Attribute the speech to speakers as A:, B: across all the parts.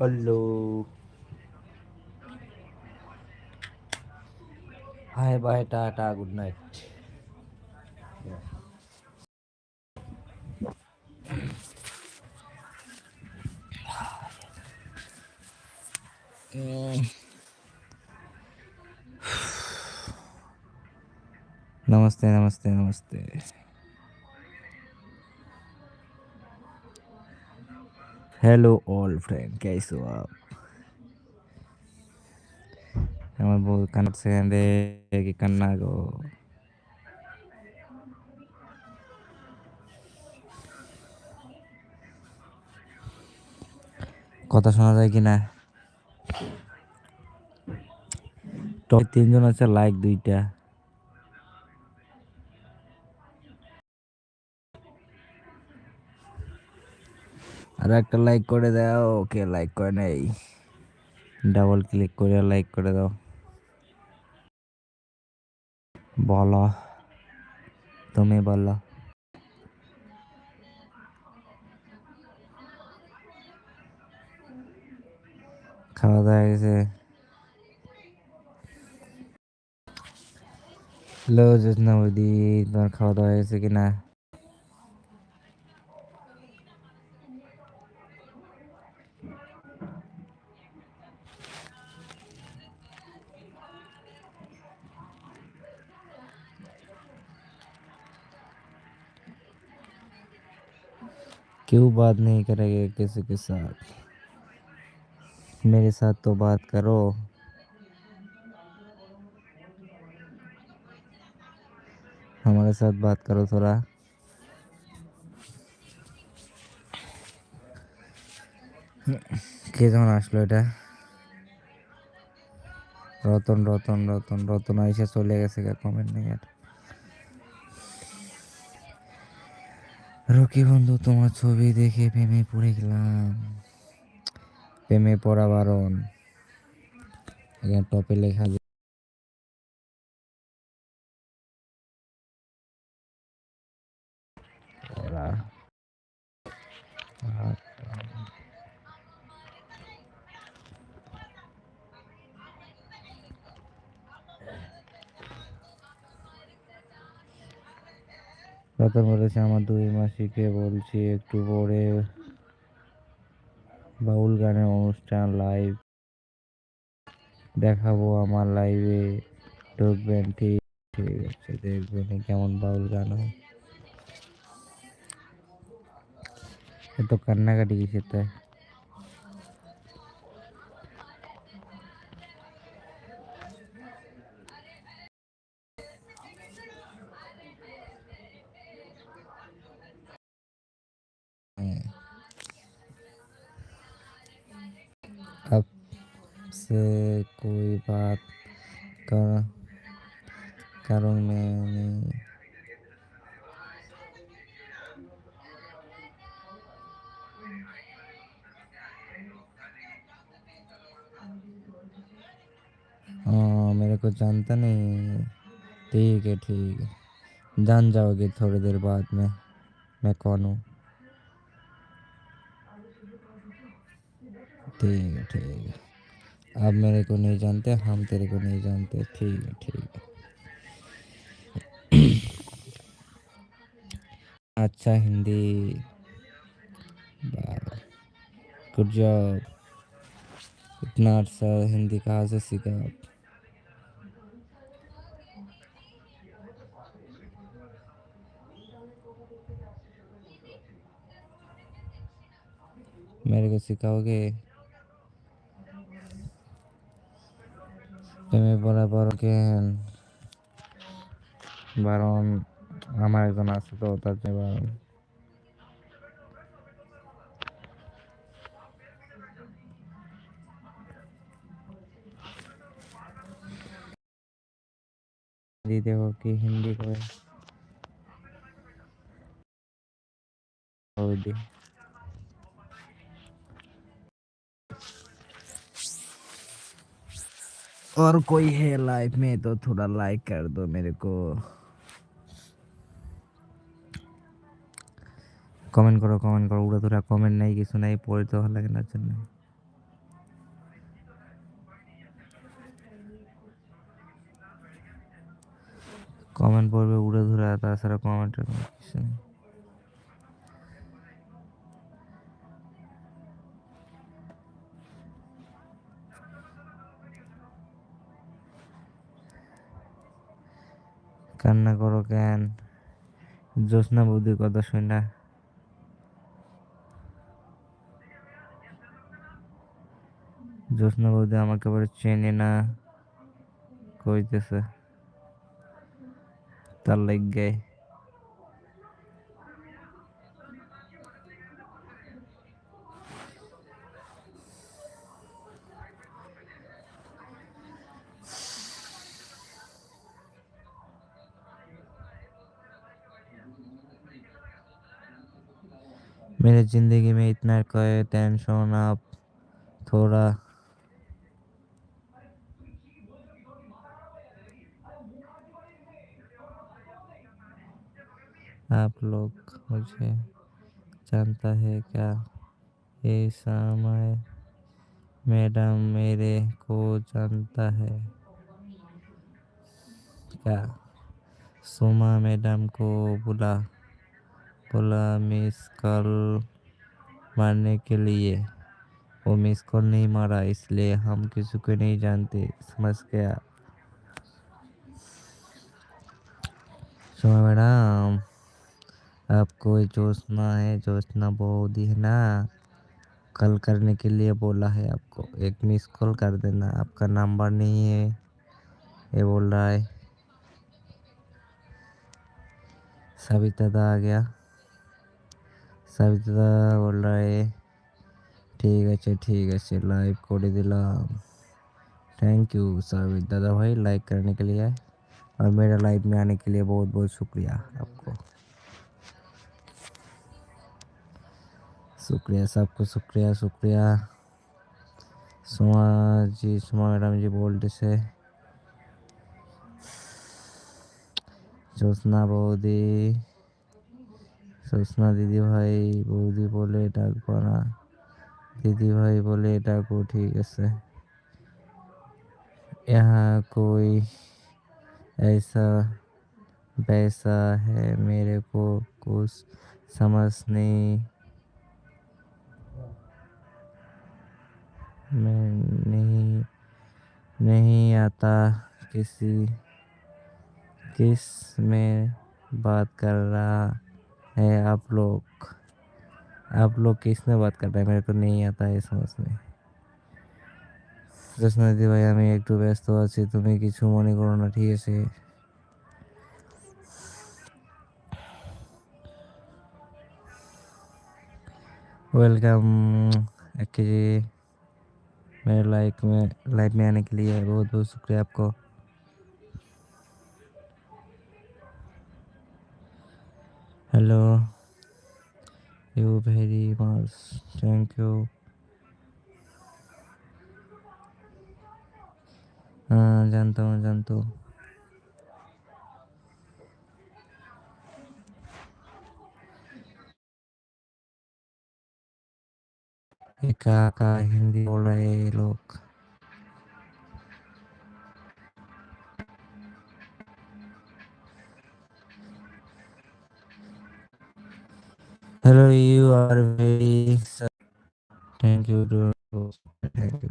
A: Hello. Hi bye tata good night. नमस्ते नमस्ते नमस्ते। हेलो ऑल फ्रेंड कैसे हो आप আমার বউ কানছে রে কি কান্না গো কথা শোনা যায় কি না টপ তিনজন আছে লাইক দুইটা আর একটা লাইক করে দাও। ওকে লাইক করে নেই। ডাবল ক্লিক করে লাইক করে দাও। বলো। তুমি বলো। খাওয়া দাওয়া গেছে। হ্যালো জ্যোৎস্না বৌদি তোমার খাওয়া দাওয়া হয়েছে কিনা? क्यों बात नहीं करेंगे किसी के साथ मेरे साथ तो बात करो हमारे साथ बात करो थोड़ा কে যখন আসলো এটা রতন রতন রতন রতন এসে চলে গেছে কমেন্ট নেই আর রকি বন্ধু, তোমার ছবি দেখে প্রেমে পড়ে গেলাম। প্রেমে পড়া বারণ। এখানে টপে লেখা ওরা রতন বলেছে আমার দুই মাসিকে, বলছি একটু পরে বাউল গানের অনুষ্ঠান লাইভ দেখাবো আমার লাইভে ঢুকবেন ঠিক আছে, দেখবেন কেমন বাউল গান হয়। এত কান্নাকাটি কিসের তাই? से कोई बात कर करूँ मैं नहीं। हाँ मेरे को जानता नहीं ठीक है ठीक है। जान जाओगे थोड़ी देर बाद में, मैं कौन हूँ? ठीक है ठीक है। आप मेरे को नहीं जानते, हम तेरे को नहीं जानते। ठीक है ठीक है। अच्छा हिंदी। गुड जॉब इतना अच्छा हिंदी कहाँ से सीखा आप? मेरे को सिखाओगे? প্রেমে পড়া বড় কেন বারণ আমার একজন আছে তো তার জন্য বারণ हिंदी देखो कि हिंदी को दी और कोई है लाइफ में तो थोड़ा लाइक कर दो मेरे को। কমেন্ট করো কমেন্ট করো উড়া ধরা কমেন্ট নেই কিছু নাই পড়ে তো ভালো লাগে না জন্য কমেন্ট পড়বে উড়ে ধরা তাছাড়া কমেন্ট কিছু নেই কান্না করো কেন? জ্যোৎস্না বৌদির কথা শুনে জ্যোৎস্না বৌদি আমাকে এবারে চেনে না, কইতেছে। তার লাগ। ज़िंदगी में इतना कोई टेंशन आप, थोड़ा। आप लोग मुझे जानता है क्या? ये समय मैडम मेरे को जानता है। क्या? सोमा मैडम को बुला, बोला मिस कॉल मारने के लिए। वो मिस कॉल नहीं मारा, इसलिए हम किसी को नहीं जानते। समझ गया। सोमा मैडम आपको जोशना है जोशना बोधी है ना। कल करने के लिए बोला है आपको। एक मिस कॉल कर देना। आपका नंबर नहीं है, ये बोल रहा है। सभी दा आ गया। সাবিতা বললাই ठीक है ठीक है लाइव को दिला। थैंक यू साबित दादा भाई लाइक करने के लिए और मेरा लाइव में आने के लिए बहुत बहुत शुक्रिया आपको। शुक्रिया, सबको शुक्रिया शुक्रिया। सुमा जी सुमा मैडम जी बोलते से जोत्ना बहुत দিদি ভাই বৌদি বলে ডাকবো না দিদি ভাই বলে ডাকো ঠিক আছে यहाँ कोई ऐसा वैसा है मेरे को कुछ समझ नहीं मैं नहीं नहीं आता किसी किस में बात कर रहा है आप लोग आप लोग किस में बात कर रहे हैं मेरे को नहीं आता है समझ में কৃষ্ণদি ভাই আমি একটু ব্যস্ত আছি তুমি কিছু মনে করো না ঠিক আছে वेलकम के जी मेरे लाइक में लाइव में आने के लिए बहुत बहुत शुक्रिया आपको hello you very much thank you हाँ जानता हूँ जानता हूँ एका का हिंदी बोल रहे हैं ये लोग Hello, you are very. Thank you, thank you,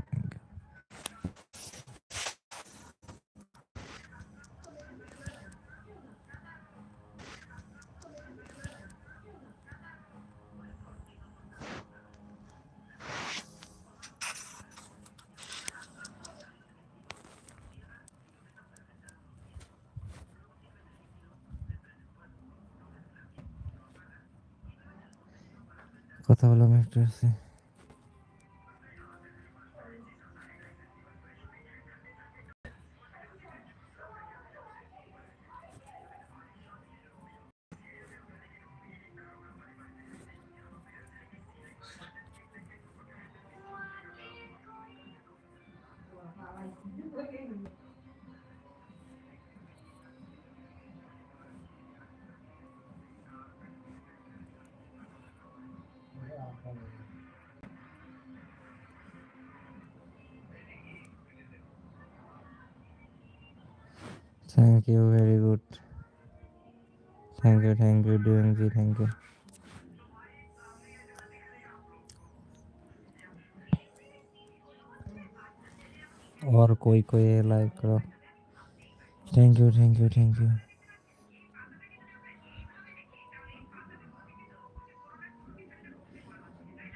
A: thank you very good thank you thank you doing ji thank you और कोई कोई लाइक करो thank you thank you thank you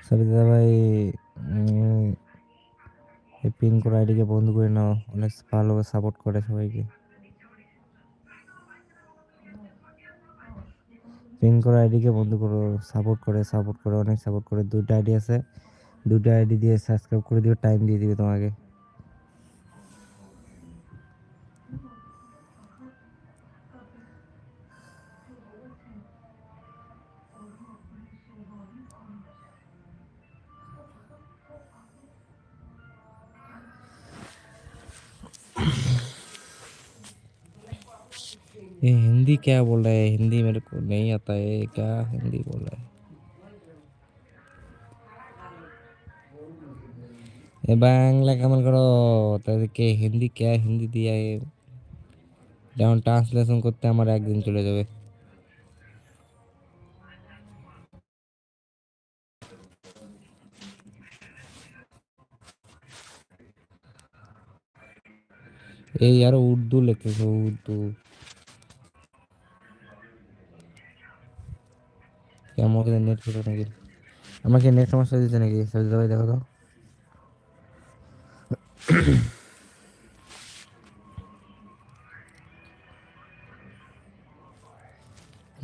A: সরিদা ভাই উম, এই পিন কোড আইডিকে বন্ধ করে নাও অনেক ভালো সাপোর্ট করে সবাইকে পিন করা আইডিকে বন্ধ করো সাপোর্ট করে সাপোর্ট করে, অনেক সাপোর্ট করে। দুটো আইডি আছে। দুটো আইডি দিয়ে সাবস্ক্রাইব করে দিও টাইম দিয়ে দিবে তোমাকে। हिंदी क्या बोल रहा है हिंदी मेरे को नहीं आता है क्या हिंदी बोल रहा है এ বাংলা কেমন করো তাদেরকে হিন্দি কে হিন্দি দিয়ে যেমন ট্রান্সলেশন করতে আমার একদিন চলে যাবে এই আরো উর্দু লিখতেছে উর্দু আমাকে নেট ফেরো নাকি আমাকে নেট সমস্যা দিচ্ছে নাকি সবিতা ভাই দেখো তো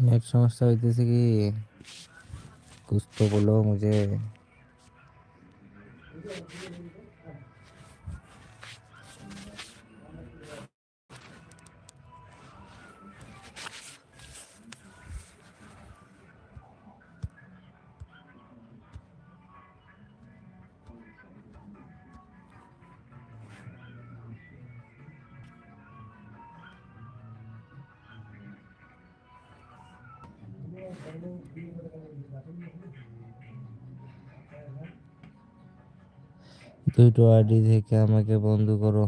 A: नेट समस्या হইতেছে কি कुछ तो बोलो मुझे দুটো আইডি থেকে আমাকে বন্ধ করো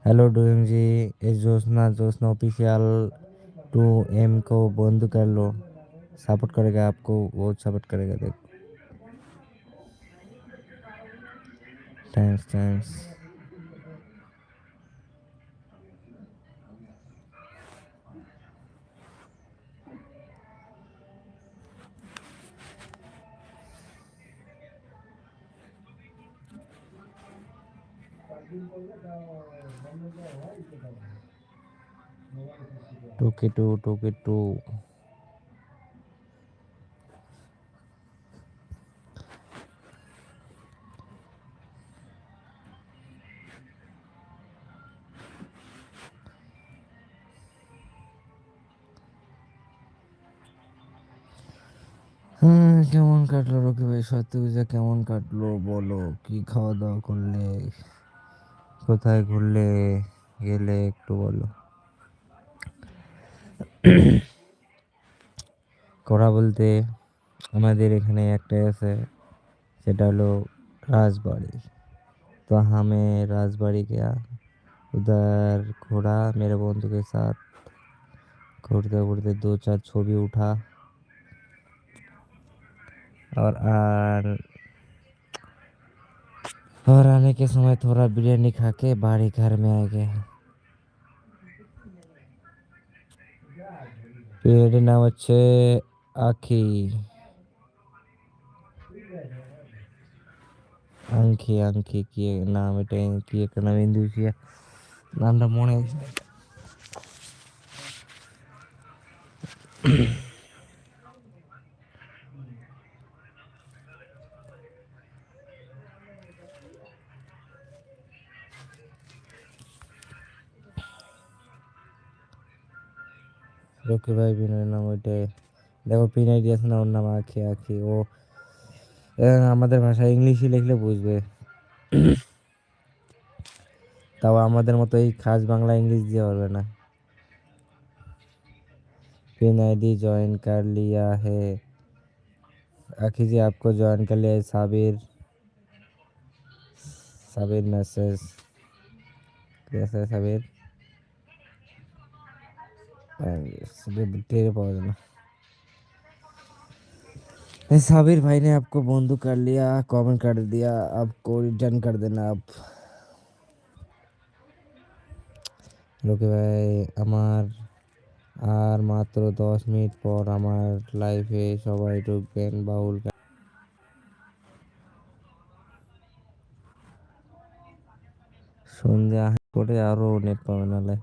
A: हेलो डूइंग जी इस जोशना जोशना ऑफिशियल टू एम को बंद कर लो सपोर्ट करेगा आपको बहुत सपोर्ट करेगा देखो थैंक्स थैंक्स টোকে টু টোকে টু কেমন কাটলো রকি ভাই? সত্যি কেমন কাটলো? বলো, কি খাওয়া দাওয়া করলে? কোথায় ঘুরলে গেলে একটু বলো করা বলতে আমাদের এখানে একটাই আছে সেটা হলো राजबाड़ी तो हमें राजबाड़ी गया उधर घोड़ा मेरे बंधु के साथ घूरते घूरते दो चार छवि उठा और आर और आने के समय थोड़ा बिरयानी खा के बाहरी घर में आ गया। पेड़ नाम अच्छे आखी। अंखी अंखी किए नाम टेन किए नवीन दूसिया नाम मोने। রকি ভাই বিনয়ের নাম ওইটাই দেখো পিন আইডি আছে না ওর নাম আখি আখি ও এ, আমাদের ভাষায় ইংলিশই লিখলে বুঝবে তাও আমাদের মতো এই খাস বাংলা इंग्लिश দিয়ে পারবে না पिन आईडी ज्वाइन कर लिया है आखिर जी आपको ज्वाइन कर लिया है साबिर साबिर मैसेज कैसा है साबिर टेरे पाओ ना साबिर भाई ने आपको बंधु कर लिया कमेंट कर दिया आपको रिटर्न कर देना आप লোকে ভাই আমার আর মাত্র দশ মিনিট পর আমার লাইফে সবাই ঢুকবেন বাউল গান সন্ধ্যা করে আরো নেট পাবে নাহলে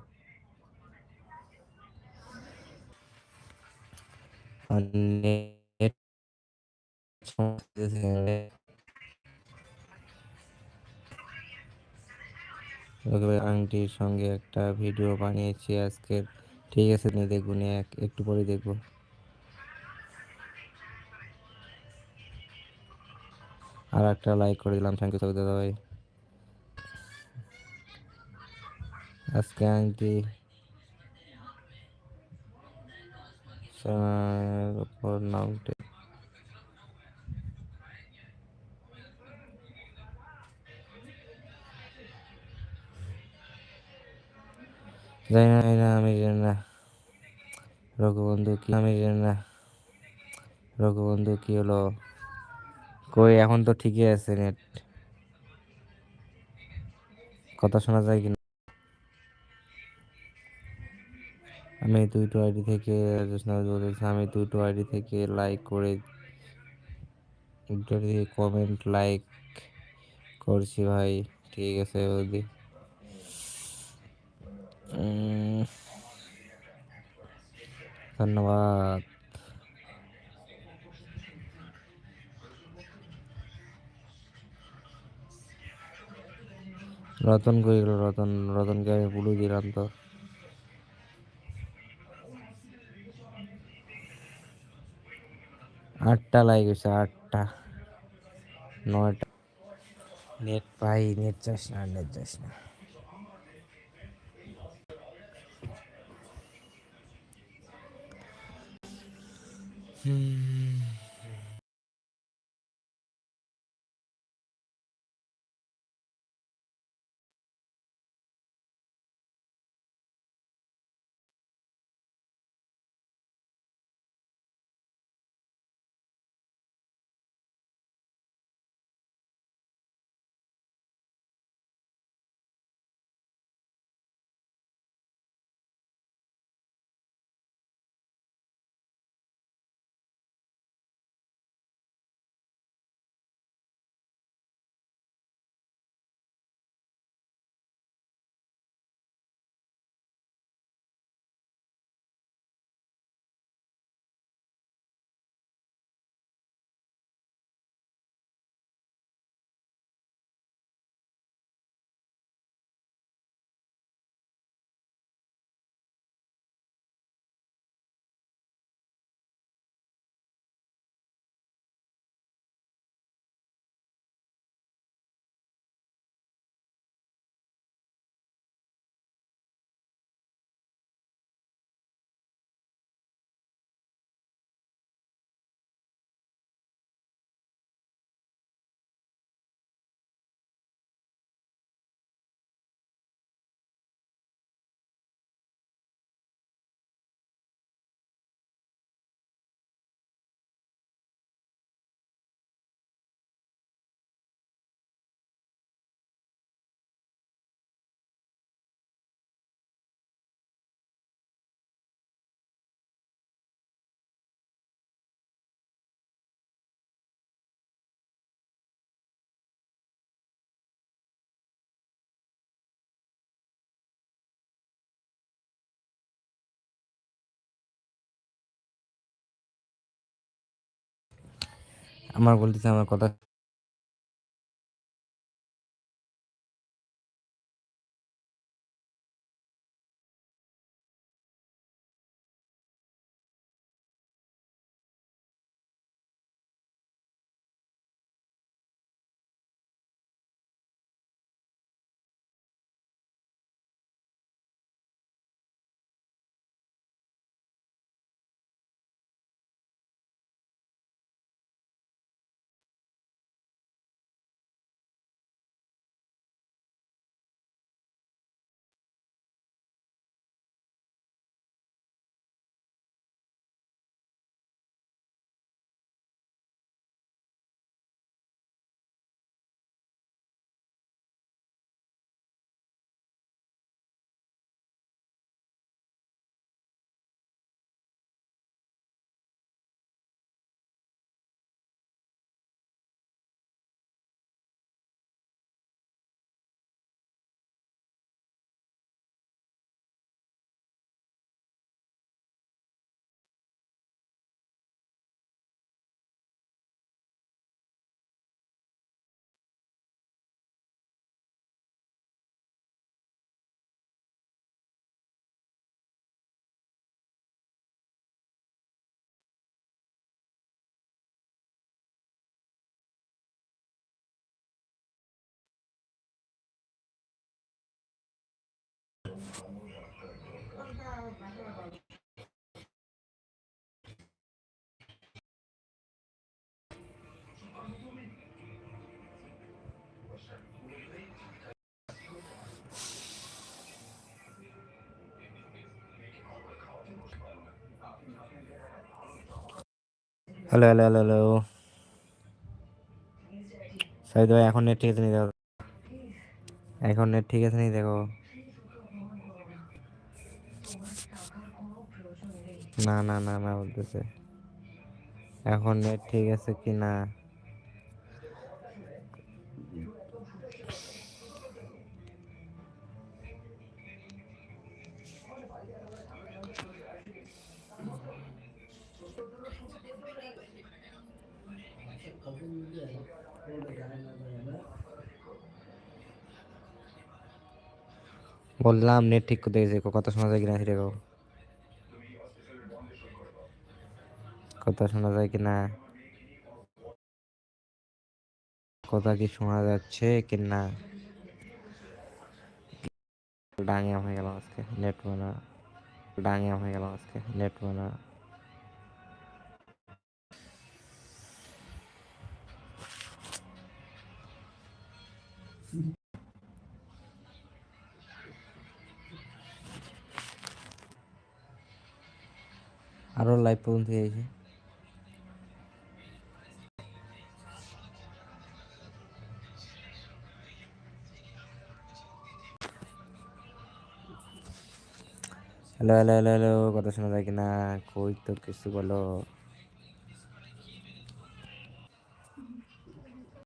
A: আংটির সঙ্গে একটা ভিডিও বানিয়েছি আজকের ঠিক আছে নিয়ে দেখব নিয়ে এক একটু পরে দেখব। আর একটা লাইক করে দিলাম। থ্যাংক ইউ দাদা ভাই আজকে আংটি সোনার উপর না, জানি না, আমি জানি না। রঘুবন্ধু কি, আমি জানি না। রঘুবন্ধু কি হলো? কই, এখন তো ঠিকই আছে নেট। কথা শোনা যায় কিনা? আমি দুটো আইডি থেকে বলেছি, আমি দুটো আইডি থেকে লাইক করে কমেন্ট লাইক করছি ভাই। ঠিক আছে, বৌদি। ধন্যবাদ। রতন কই গেল? রতন, রতনকে আমি পুরো দিলাম তো। అట్టలాగే చూసా అట్ట నోట నెట్ పై నెట్ చేసిన నెట్ చేసిన Hmm. আমার বলতেছে আমার কথা hello hello hello hello. Saeed ভাই, এখন নেট ঠিক আছে নি দেখো এখন নেট ঠিক আছে নি দেখো? না না না না বলতেছে। এখন নেট ঠিক আছে কি না বললাম নেট ঠিক করতে গেছে কথা শোনা যায় কিনা। কথা শোনা যায় কিনা? কথা কি শোনা যাচ্ছে কিনা? ডাঙিয়া হয়ে গেল আজকে নেট মানা ডাঙিয়া হয়ে গেল আজকে নেট মানা আরও লাইভ পর্যন্ত হয়েছে হ্যালো হ্যালো হ্যালো হ্যালো কথা শোনা যায় কিনা? কই তো কিছু বলো?